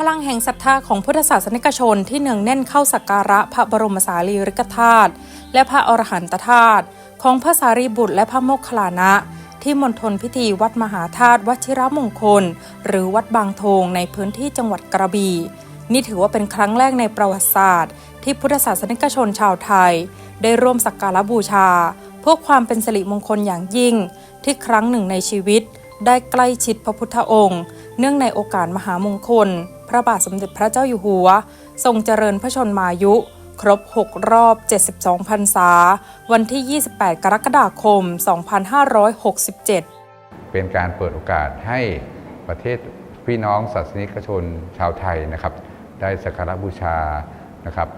พลังแห่งศรัทธาของพุทธศาสนิกชนที่เนืองแน่นเข้าสักการะพระบรมสารีริกธาตุและพระอรหันตธาตุของพระสารีบุตรและพระโมคคัลลานะ ที่มณฑลพิธีวัดมหาธาตุวชิรมงคล หรือวัดบางโทงในพื้นที่จังหวัดกระบี่นี่ถือว่าเป็นครั้งแรกในประวัติศาสตร์ ที่พุทธศาสนิกชนชาวไทย ได้ร่วมสักการะบูชา เพื่อความเป็นสิริมงคลอย่างยิ่ง ที่ครั้งหนึ่งในชีวิต ได้ใกล้ชิดพระพุทธองค์ เนื่องในโอกาสมหามงคล พระบาทสมเด็จพระเจ้าอยู่หัว ทรงเจริญพระชนมายุ ครบ 6 รอบ 72พรรษา วันที่ 28 กรกฎาคม 2567 เป็นการเปิดโอกาสให้ประเทศพี่น้องศาสนิกชนชาวไทยนะครับ ได้สักการบูชานะครับ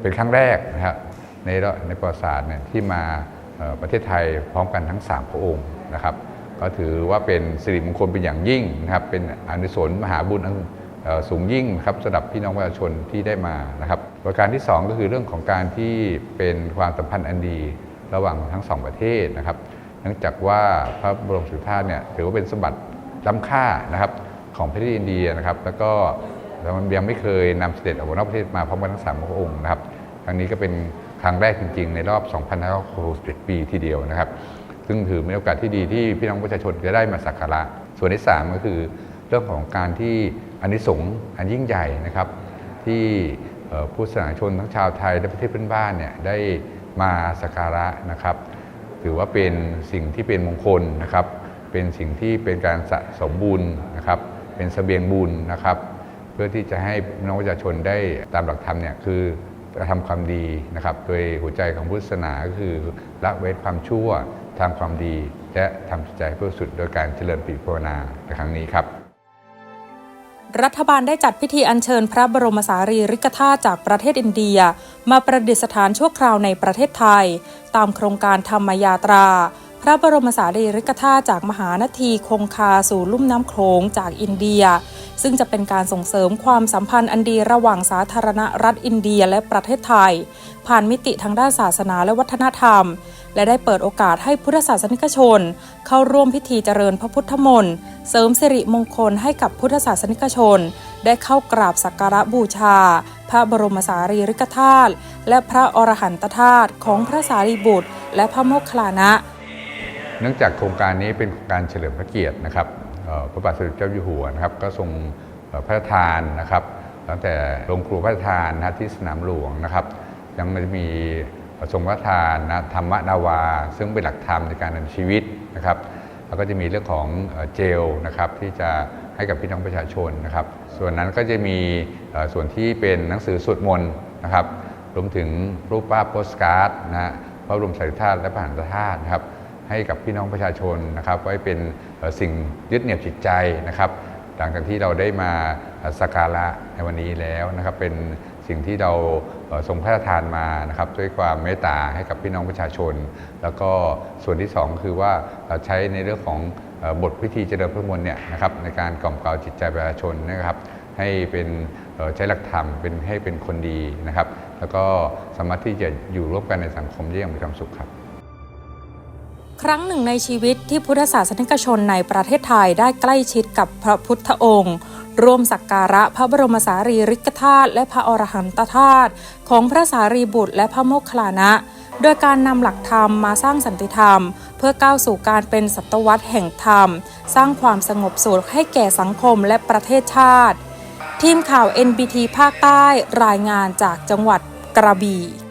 เป็นครั้งแรกนะครับในระในประวัติศาสตร์เนี่ยที่มาประเทศไทยพร้อมกันทั้ง 3 พระองค์นะครับ ก็ถือว่าเป็นสิริมงคลเป็นอย่างยิ่งนะครับ เป็นอนิสงส์มหาบุญอัน สูงยิ่งครับสำหรับพี่น้องประชาชนที่ได้มานะครับประการที่ 2 ก็คือเรื่องของการที่เป็นความสัมพันธ์อันดีระหว่างทั้งสองประเทศนะครับเนื่องจากว่าพระบรมสุธาตุเนี่ยถือว่าเป็นสมบัติล้ำค่านะครับของประเทศอินเดียนะครับ แล้วก็มันยังไม่เคยนำเสด็จออกนอกประเทศมาพร้อมกันทั้งสามพระองค์นะครับครั้งนี้ก็เป็นครั้งแรกจริง ๆ ในรอบ 2,561ปีทีเดียวนะครับ ซึ่งถือเป็นโอกาสที่ดีที่พี่น้องประชาชนจะได้มาสักการะส่วนที่ 3 ก็คือ เรื่องของการที่อานิสงส์อันยิ่งใหญ่นะครับ ที่ผู้สาชนทั้งชาวไทยและประเทศเพื่อนบ้านเนี่ยได้มาสักการะนะครับ ถือว่าเป็นสิ่งที่เป็นมงคลนะครับ เป็นสิ่งที่เป็นการสะสมบุญนะครับ เป็นเสบียงบุญนะครับ เพื่อที่จะให้น้องประชาชนได้ตามหลักธรรมเนี่ยคือกระทำความดีนะครับ โดยหัวใจของพุทธศาสนาก็คือละเว้นความชั่วทำความดี และทำจิตใจให้บริสุทธิ์โดยการเจริญปิภาวนาในครั้งนี้ครับ รัฐบาลได้จัดพิธีอัญเชิญพระบรมสารีริกธาตุจากประเทศอินเดีย มาประดิษฐานชั่วคราวในประเทศไทย ตามโครงการธรรมยาตรา พระบรมสารีริกธาตุจากมหานทีคงคาสู่ลุ่มน้ำโขงจากอินเดีย ซึ่งจะเป็นการส่งเสริมความสัมพันธ์อันดีระหว่างสาธารณรัฐอินเดียและประเทศไทย ผ่านมิติทางด้านศาสนาและวัฒนธรรม และได้เปิดโอกาสให้พุทธศาสนิกชน เข้าร่วมพิธีเจริญพระพุทธมนต์ เสริมสิริมงคลให้กับพุทธศาสนิกชน ได้เข้ากราบสักการะบูชา พระบรมสารีริกธาตุและพระอรหันตธาตุของพระสารีบุตร และพระโมคคัลลานะ เนื่องจากโครงการนี้เป็นการเฉลิมพระเกียรตินะครับพระบาทสมเด็จเจ้าอยู่หัวนะครับก็ทรงพระราชทานนะครับตั้งแต่โรงครัวพระราชทานนะที่สนามหลวงนะครับ ยังมีทรงพระทานนะธรรมนาวา ซึ่งเป็นหลักธรรมในการดำเนินชีวิตนะครับ แล้วก็จะมีเรื่องของเจลนะครับที่จะให้กับพี่น้องประชาชนนะครับ ส่วนนั้นก็จะมีส่วนที่เป็นหนังสือสวดมนต์นะครับรวมถึงรูปภาพโปสการ์ดนะฮะพระบรมสารีริกธาตุและพระหันตธาตุนะครับให้กับพี่น้องประชาชนนะครับไว้เป็นสิ่งยึดเหนี่ยวจิตใจนะครับ หลังจากที่เราได้มาสักการะในวันนี้แล้วนะครับเป็น สิ่งที่เราทรงพระราชทานมานะครับด้วยความเมตตาให้กับพี่น้องประชาชน แล้วก็ส่วนที่สองคือว่าเราใช้ในเรื่องของบทพิธีเจริญพระมนต์เนี่ยนะครับในการกล่อมเกลาจิตใจประชาชนนะครับ ให้เป็นใช้หลักธรรมเป็นให้เป็นคนดีนะครับ แล้วก็สามารถที่จะอยู่ร่วมกันในสังคมได้อย่างมีความสุขครับ ครั้งหนึ่งในชีวิตที่พุทธศาสนิกชนในประเทศไทยได้ใกล้ชิดกับพระพุทธองค์ร่วมสักการะพระบรมสารีริกธาตุและพระอรหันตธาตุของพระสารีบุตรและพระโมคคัลลานะ โดยการนำหลักธรรมมาสร้างสันติธรรม เพื่อก้าวสู่การเป็นศตวรรษแห่งธรรม สร้างความสงบสุขให้แก่สังคมและประเทศชาติ ทีมข่าว NBT ภาคใต้รายงานจากจังหวัดกระบี่